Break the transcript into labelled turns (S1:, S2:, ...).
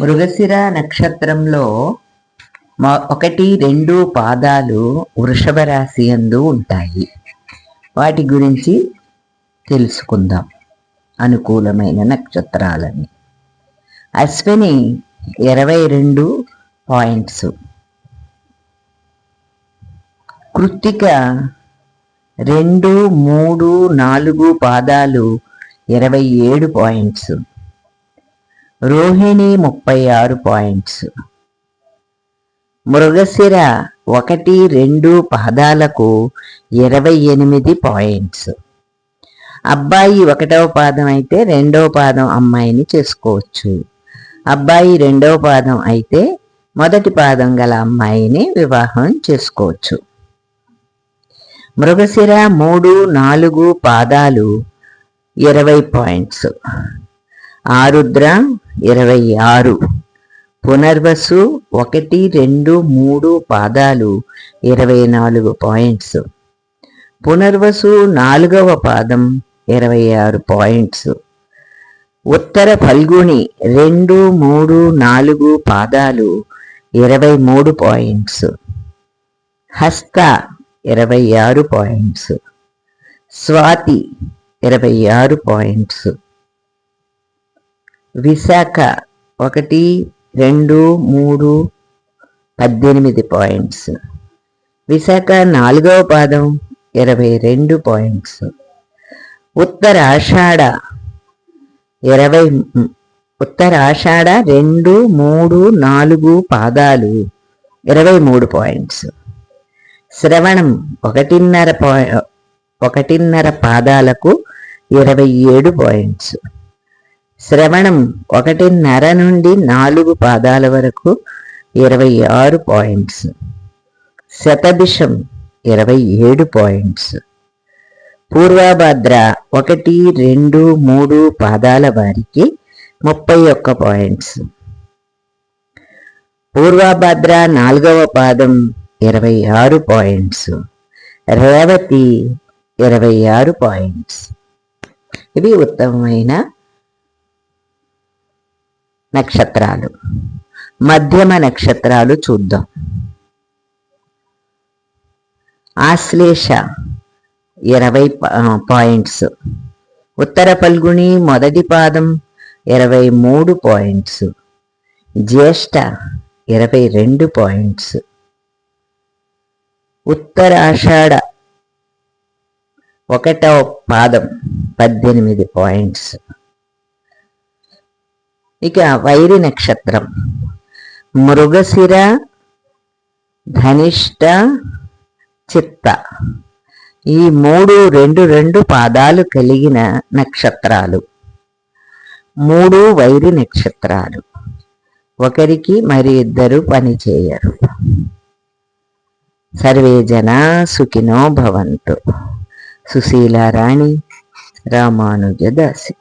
S1: మృగశిర నక్షత్రంలో ఒకటి రెండు పాదాలు వృషభ రాశి అందు ఉంటాయి. వాటి గురించి తెలుసుకుందాం. అనుకూలమైన నక్షత్రాలని. అశ్విని ఇరవై రెండు పాయింట్స్. కృత్తిక రెండు మూడు నాలుగు పాదాలు ఇరవై ఏడు పాయింట్స్. రోహిణి ముప్పై ఆరు పాయింట్స్. మృగశిర ఒకటి రెండు పాదాలకు ఇరవై ఎనిమిది పాయింట్స్. అబ్బాయి ఒకటవ పాదం అయితే రెండవ పాదం అమ్మాయిని చేసుకోవచ్చు. అబ్బాయి రెండవ పాదం అయితే మొదటి పాదం గల అమ్మాయిని వివాహం చేసుకోవచ్చు. మృగశిర మూడు నాలుగు పాదాలు ఇరవై పాయింట్స్. ఆరుద్ర ఇరవై ఆరు పునర్వసు ఒకటి రెండు మూడు పాదాలు ఇరవై నాలుగు పాయింట్స్. పునర్వసు నాలుగవ పాదం ఇరవై ఆరు పాయింట్స్. ఉత్తర ఫల్గుణి రెండు మూడు నాలుగు పాదాలు ఇరవై మూడు పాయింట్స్. హస్త ఇరవై ఆరు పాయింట్స్. స్వాతి ఇరవై ఆరు పాయింట్స్. విశాఖ ఒకటి రెండు మూడు పద్దెనిమిది పాయింట్స్ విశాఖ నాలుగవ పాదం ఇరవై రెండు పాయింట్స్ ఉత్తర ఆషాఢ ఇరవై ఉత్తర ఆషాఢ రెండు మూడు నాలుగు పాదాలు ఇరవై మూడు పాయింట్స్ శ్రవణం ఒకటిన్నర ఒకటిన్నర పాదాలకు ఇరవై ఏడు పాయింట్స్ శ్రవణం ఒకటిన్నర నుండి నాలుగు పాదాల వరకు ఇరవై ఆరు పాయింట్స్. శతభిషం ఇరవై ఏడు పాయింట్స్. పూర్వాభద్ర ఒకటి రెండు మూడు పాదాల వారికి ముప్పై ఒక్క పాయింట్స్. పూర్వాభద్ర నాలుగవ పాదం ఇరవై ఆరు పాయింట్స్. రేవతి ఇరవై ఆరు పాయింట్స్. ఇవి ఉత్తమమైన నక్షత్రాలు. మధ్యమ నక్షత్రాలు చూద్దాం. ఆశ్లేష ఇరవై పాయింట్స్. ఉత్తర పల్గుని మొదటి పాదం ఇరవై మూడు పాయింట్స్. జ్యేష్ఠ ఇరవై రెండు పాయింట్స్. ఉత్తరాషాఢ ఒకటవ పాదం పద్దెనిమిది పాయింట్స్. ఇక వైరి నక్షత్రం. మృగశిర ధనిష్ట చిత్త. ఈ మూడు రెండు రెండు పాదాలు కలిగిన నక్షత్రాలు. మూడు వైరి నక్షత్రాలు. ఒకరికి మరి ఇద్దరు పనిచేయరు సర్వే జన సుఖినో భవంతు. సుశీలారాణి రామానుజదాసి.